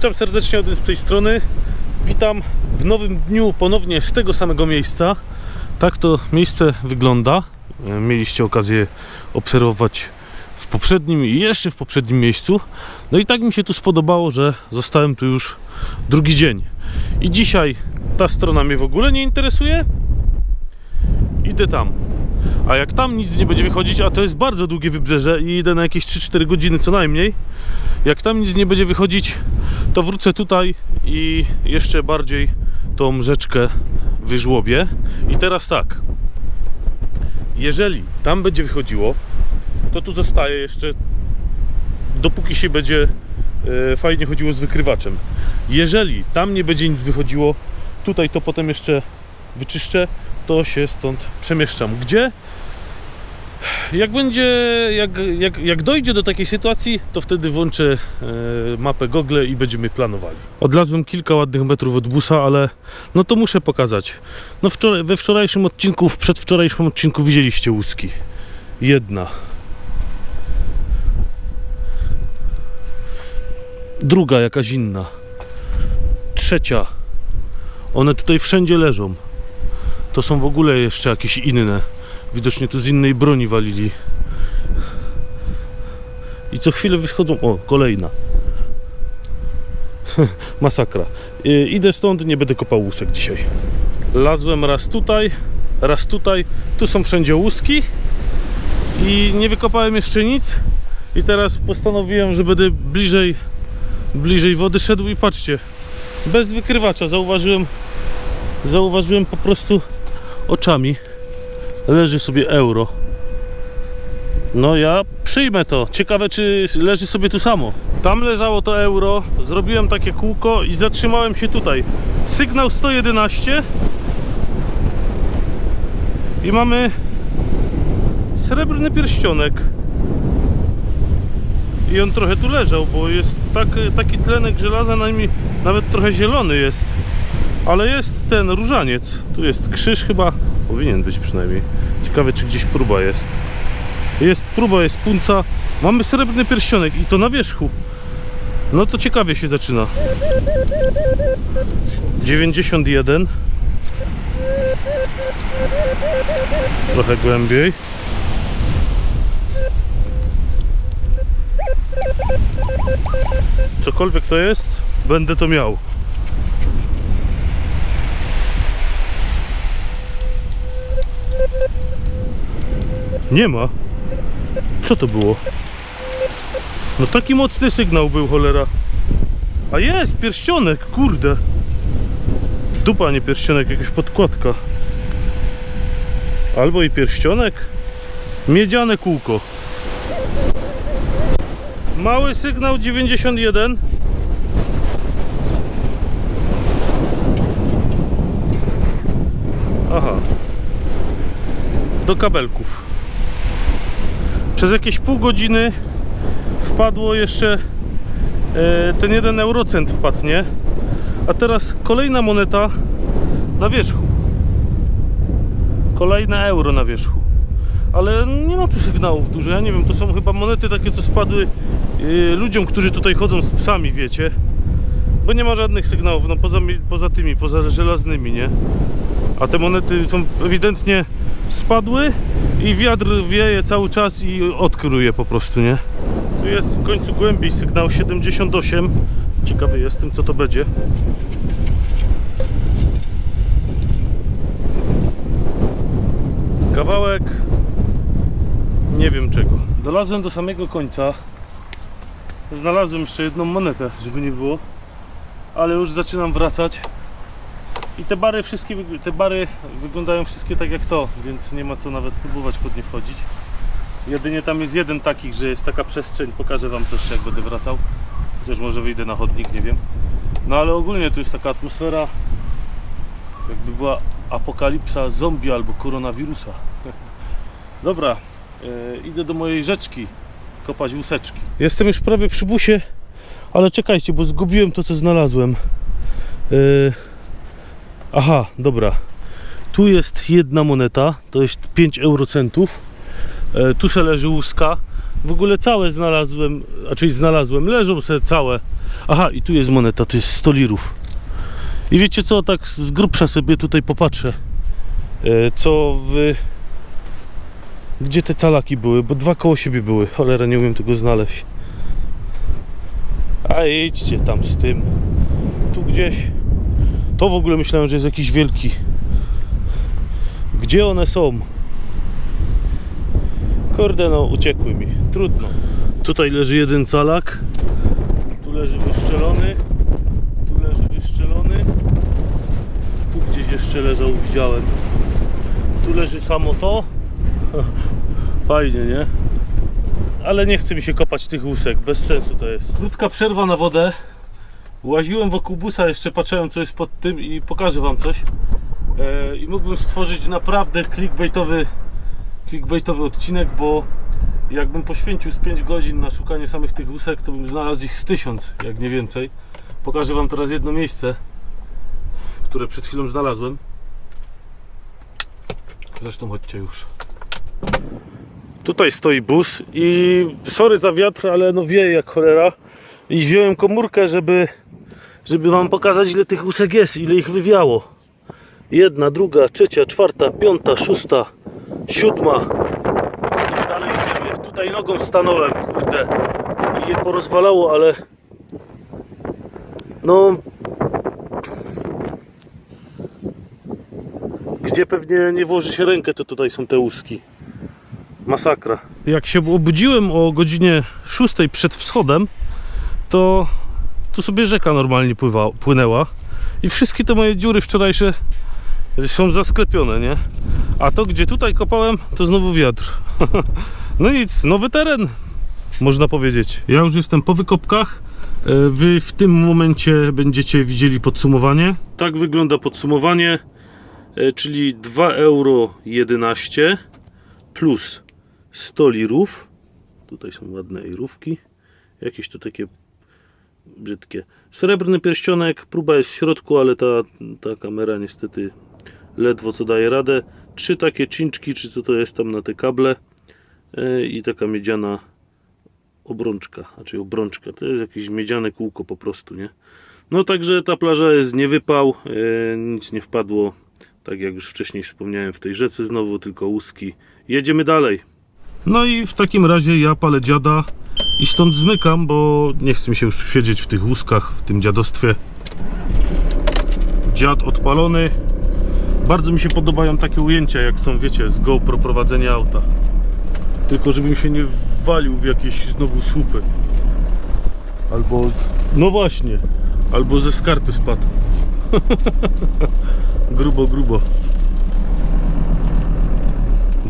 Witam serdecznie z tej strony. Witam w nowym dniu ponownie z tego samego miejsca. Tak to miejsce wygląda. Mieliście okazję obserwować w poprzednim i jeszcze w poprzednim miejscu. No i tak mi się tu spodobało, że zostałem tu już drugi dzień. I dzisiaj ta strona mnie w ogóle nie interesuje. Idę tam. A jak tam nic nie będzie wychodzić, a to jest bardzo długie wybrzeże i idę na jakieś 3-4 godziny co najmniej, jak tam nic nie będzie wychodzić, to wrócę tutaj i jeszcze bardziej tą rzeczkę wyżłobię. I teraz tak. Jeżeli tam będzie wychodziło, to tu zostaje jeszcze dopóki się będzie e, fajnie chodziło z wykrywaczem. Jeżeli tam nie będzie nic wychodziło, tutaj to potem jeszcze wyczyszczę, to się stąd przemieszczam. Gdzie? Jak będzie, jak, jak, jak dojdzie do takiej sytuacji, to wtedy włączę e, mapę Google i będziemy planowali. Odlazłem kilka ładnych metrów od busa, ale no to muszę pokazać. No wczoraj, we wczorajszym odcinku, w przedwczorajszym odcinku widzieliście łuski. Jedna. Druga jakaś inna. Trzecia. One tutaj wszędzie leżą. To są w ogóle jeszcze jakieś inne. Widocznie tu z innej broni walili. I co chwilę wychodzą. O, kolejna. Masakra. I- Idę stąd, nie będę kopał łusek dzisiaj. Lazłem raz tutaj, raz tutaj. Tu są wszędzie łuski. I nie wykopałem jeszcze nic. I teraz postanowiłem, że będę bliżej, bliżej wody szedł i patrzcie. Bez wykrywacza zauważyłem, zauważyłem po prostu oczami leży sobie euro. No ja przyjmę to. Ciekawe czy leży sobie tu samo. Tam leżało to euro, zrobiłem takie kółko i zatrzymałem się tutaj. Sygnał 111 i mamy srebrny pierścionek. I on trochę tu leżał, bo jest tak, taki tlenek żelaza, na nim nawet trochę zielony jest. Ale jest ten różaniec. Tu jest krzyż chyba. Powinien być przynajmniej. Ciekawe czy gdzieś próba jest. Jest próba, jest punca. Mamy srebrny pierścionek i to na wierzchu. No to ciekawie się zaczyna. 91. Trochę głębiej. Cokolwiek to jest, będę to miał. Nie ma. Co to było? No taki mocny sygnał był, cholera. A jest, pierścionek, kurde. Dupa, nie pierścionek, jakaś podkładka. Albo i pierścionek. Miedziane kółko. Mały sygnał 91. Aha. Do kabelków. Przez jakieś pół godziny wpadło jeszcze e, ten jeden eurocent wpadł, nie? A teraz kolejna moneta na wierzchu. Kolejne euro na wierzchu. Ale nie ma tu sygnałów dużo. Ja nie wiem, to są chyba monety takie, co spadły e, ludziom, którzy tutaj chodzą z psami, wiecie? Bo nie ma żadnych sygnałów, no poza, poza tymi, poza żelaznymi, nie? A te monety są ewidentnie spadły i wiatr wieje cały czas i odkruje po prostu, nie? Tu jest w końcu głębiej sygnał 78. Ciekawy jestem, co to będzie. Kawałek nie wiem czego. Dolazłem do samego końca. Znalazłem jeszcze jedną monetę, żeby nie było. Ale już zaczynam wracać. I te bary wszystkie, te bary wyglądają wszystkie tak jak to, więc nie ma co nawet próbować pod nie wchodzić. Jedynie tam jest jeden takich, że jest taka przestrzeń, pokażę wam też jak będę wracał. Chociaż może wyjdę na chodnik, nie wiem. No ale ogólnie tu jest taka atmosfera, jakby była apokalipsa zombie albo koronawirusa. Dobra, e, idę do mojej rzeczki kopać łuseczki. Jestem już prawie przy busie, ale czekajcie, bo zgubiłem to co znalazłem. E, Aha, dobra. Tu jest jedna moneta, to jest 5 eurocentów. E, tu se leży łuska. w ogóle całe znalazłem, raczej znalazłem, leżą sobie całe. Aha, i tu jest moneta, to jest 100 lirów. I wiecie co, tak z grubsza sobie tutaj popatrzę, e, co w... Gdzie te calaki były, bo dwa koło siebie były, cholera, nie umiem tego znaleźć. A idźcie tam z tym. Tu gdzieś. To w ogóle myślałem, że jest jakiś wielki. Gdzie one są? Kurde, no uciekły mi. Trudno. Tutaj leży jeden calak. Tu leży wyszczelony. Tu leży wyszczelony. Tu gdzieś jeszcze leżał, widziałem. Tu leży samo to. Fajnie, nie? Ale nie chce mi się kopać tych łusek, bez sensu to jest. Krótka przerwa na wodę. Łaziłem wokół busa, jeszcze patrzyłem co jest pod tym i pokażę wam coś. E, I mógłbym stworzyć naprawdę clickbaitowy, clickbaitowy odcinek, bo jakbym poświęcił z 5 godzin na szukanie samych tych łusek, to bym znalazł ich z 1000, jak nie więcej. Pokażę wam teraz jedno miejsce, które przed chwilą znalazłem. Zresztą chodźcie już. Tutaj stoi bus i sorry za wiatr, ale no wieje jak cholera. I wziąłem komórkę, żeby, żeby wam pokazać ile tych łusek jest, ile ich wywiało. Jedna, druga, trzecia, czwarta, piąta, szósta, siódma. Dalej idziemy. Tutaj nogą stanąłem, kurde. I je porozwalało, ale no gdzie pewnie nie włoży się rękę, to tutaj są te łuski. Masakra. Jak się obudziłem o godzinie 6 przed wschodem, to tu sobie rzeka normalnie pływa, płynęła i wszystkie te moje dziury wczorajsze są zasklepione, nie? A to, gdzie tutaj kopałem, to znowu wiatr. no nic, nowy teren, można powiedzieć. Ja już jestem po wykopkach. E, Wy w tym momencie będziecie widzieli podsumowanie. Tak wygląda podsumowanie, e, czyli 2,11 euro plus 100 lirów. Tutaj są ładne irówki. Jakieś to takie brzydkie. Srebrny pierścionek, próba jest w środku, ale ta, ta kamera niestety ledwo co daje radę. Trzy takie czynczki, czy co to jest tam na te kable e, i taka miedziana obrączka, znaczy obrączka. To jest jakieś miedziane kółko po prostu, nie? No także ta plaża jest niewypał, e, nic nie wpadło. Tak jak już wcześniej wspomniałem, w tej rzece znowu tylko łuski. Jedziemy dalej. No i w takim razie ja palę dziada i stąd zmykam, bo nie chcę mi się już siedzieć w tych łuskach, w tym dziadostwie. Dziad odpalony. Bardzo mi się podobają takie ujęcia, jak są, wiecie, z GoPro prowadzenia auta. Tylko żebym się nie walił w jakieś znowu słupy. Albo, no właśnie, albo ze skarpy spadł. grubo, grubo.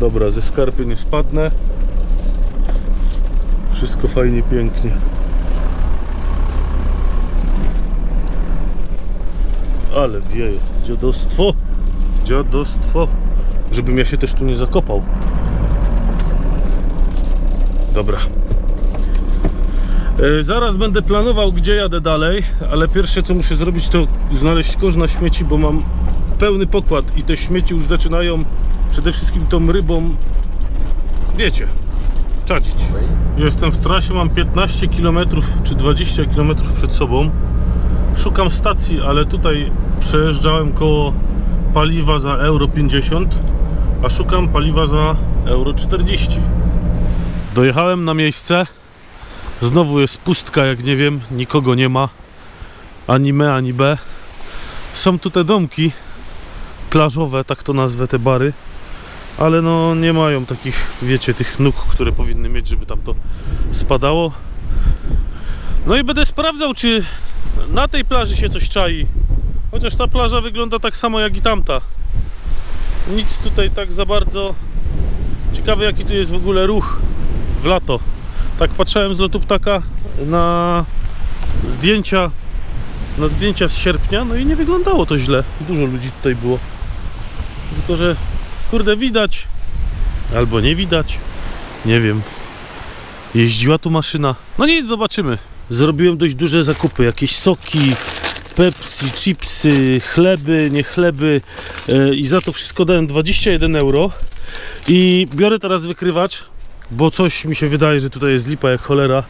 Dobra, ze skarpy nie spadnę. Wszystko fajnie, pięknie. Ale wieje. Dziadostwo. Dziadostwo. Żebym ja się też tu nie zakopał. Dobra. E, Zaraz będę planował, gdzie jadę dalej, ale pierwsze co muszę zrobić to znaleźć kosz na śmieci, bo mam pełny pokład i te śmieci już zaczynają przede wszystkim tą rybą, wiecie, czadzić. Jestem w trasie, mam 15 km czy 20 km przed sobą. Szukam stacji, ale tutaj przejeżdżałem koło paliwa za euro 50, a szukam paliwa za euro 40. Dojechałem na miejsce. Znowu jest pustka, jak nie wiem, nikogo nie ma. Ani me, ani B. Są tu te domki plażowe, tak to nazwę te bary. Ale no nie mają takich, wiecie, tych nóg, które powinny mieć, żeby tam to spadało. No i będę sprawdzał, czy na tej plaży się coś czai. Chociaż ta plaża wygląda tak samo jak i tamta. Nic tutaj tak za bardzo. Ciekawe jaki tu jest w ogóle ruch w lato. Tak patrzyłem z lotu ptaka na zdjęcia na zdjęcia z sierpnia, no i nie wyglądało to źle. Dużo ludzi tutaj było. Tylko, że kurde widać albo nie widać. Nie wiem. Jeździła tu maszyna. No nic, zobaczymy. Zrobiłem dość duże zakupy, jakieś soki, Pepsi, chipsy, chleby, nie chleby e, i za to wszystko dałem 21 euro i biorę teraz wykrywacz bo coś mi się wydaje, że tutaj jest lipa jak cholera.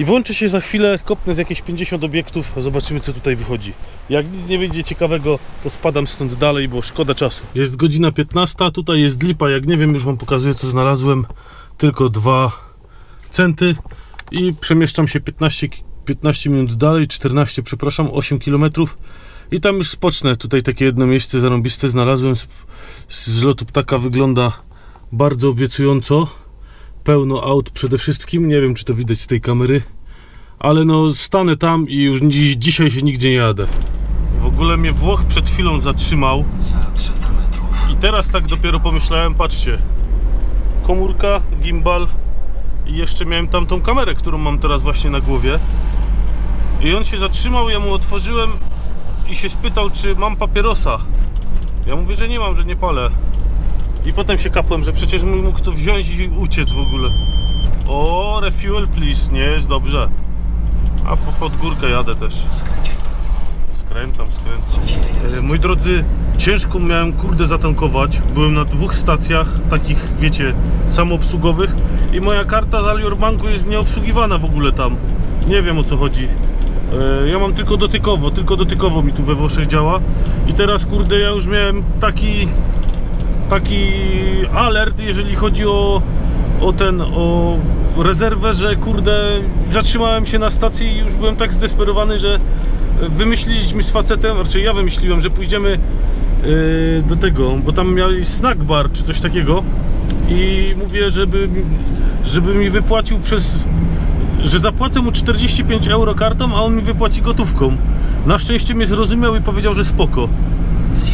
I włączę się za chwilę, kopnę z jakieś 50 obiektów, zobaczymy co tutaj wychodzi. Jak nic nie wyjdzie ciekawego, to spadam stąd dalej, bo szkoda czasu. Jest godzina 15, tutaj jest lipa, jak nie wiem, już wam pokazuję co znalazłem. Tylko dwa centy i przemieszczam się 15, ki- 15 minut dalej, 14, przepraszam, 8 km. I tam już spocznę. Tutaj takie jedno miejsce zarąbiste znalazłem. Z, z lotu ptaka wygląda bardzo obiecująco. Pełno aut przede wszystkim. Nie wiem, czy to widać z tej kamery. Ale no, stanę tam i już dziś, dzisiaj się nigdzie nie jadę. W ogóle mnie Włoch przed chwilą zatrzymał. Za 300 metrów. I teraz tak dopiero pomyślałem, patrzcie. Komórka, gimbal i jeszcze miałem tamtą kamerę, którą mam teraz właśnie na głowie. I on się zatrzymał, ja mu otworzyłem i się spytał, czy mam papierosa. Ja mówię, że nie mam, że nie palę. I potem się kapłem, że przecież mógł to wziąć i uciec w ogóle. O, refuel please, nie jest dobrze. A po, pod górkę jadę też. Skręcam, skręcam. E, Moi drodzy, ciężko miałem kurde zatankować. Byłem na dwóch stacjach, takich wiecie, samoobsługowych i moja karta z Alior Banku jest nieobsługiwana w ogóle tam. Nie wiem o co chodzi. E, Ja mam tylko dotykowo, tylko dotykowo mi tu we Włoszech działa. I teraz kurde ja już miałem taki taki alert, jeżeli chodzi o, o ten, o rezerwę, że kurde, zatrzymałem się na stacji i już byłem tak zdesperowany, że wymyśliliśmy z facetem, raczej ja wymyśliłem, że pójdziemy yy, do tego, bo tam mieli snack bar czy coś takiego i mówię, żeby, żeby mi wypłacił przez, że zapłacę mu 45 euro kartą, a on mi wypłaci gotówką. Na szczęście mnie zrozumiał i powiedział, że spoko.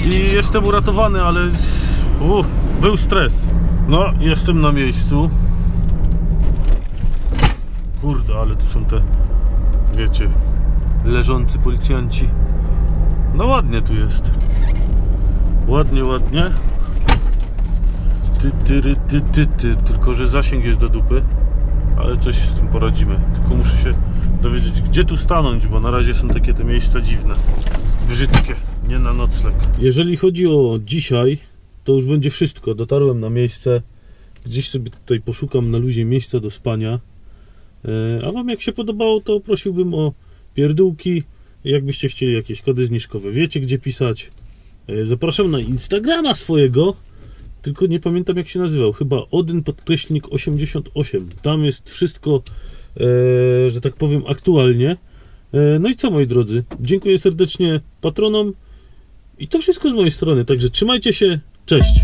I jestem uratowany, ale u, był stres. No, jestem na miejscu. Kurde, ale tu są te, wiecie, leżący policjanci. No ładnie tu jest. Ładnie, ładnie. Ty, ty, ty, ty, ty. Tylko, że zasięg jest do dupy. Ale coś z tym poradzimy. Tylko muszę się dowiedzieć, gdzie tu stanąć, bo na razie są takie te miejsca dziwne. Brzydkie, nie na nocleg. Jeżeli chodzi o dzisiaj, to już będzie wszystko. Dotarłem na miejsce. Gdzieś sobie tutaj poszukam na luzie miejsca do spania. E, A Wam jak się podobało, to prosiłbym o pierdółki. Jakbyście chcieli jakieś kody zniżkowe, wiecie gdzie pisać. E, Zapraszam na Instagrama swojego. Tylko nie pamiętam jak się nazywał. Chyba Odyn podkreślnik 88. Tam jest wszystko, e, że tak powiem, aktualnie. No i co moi drodzy? Dziękuję serdecznie patronom. I to wszystko z mojej strony. Także trzymajcie się. Cześć.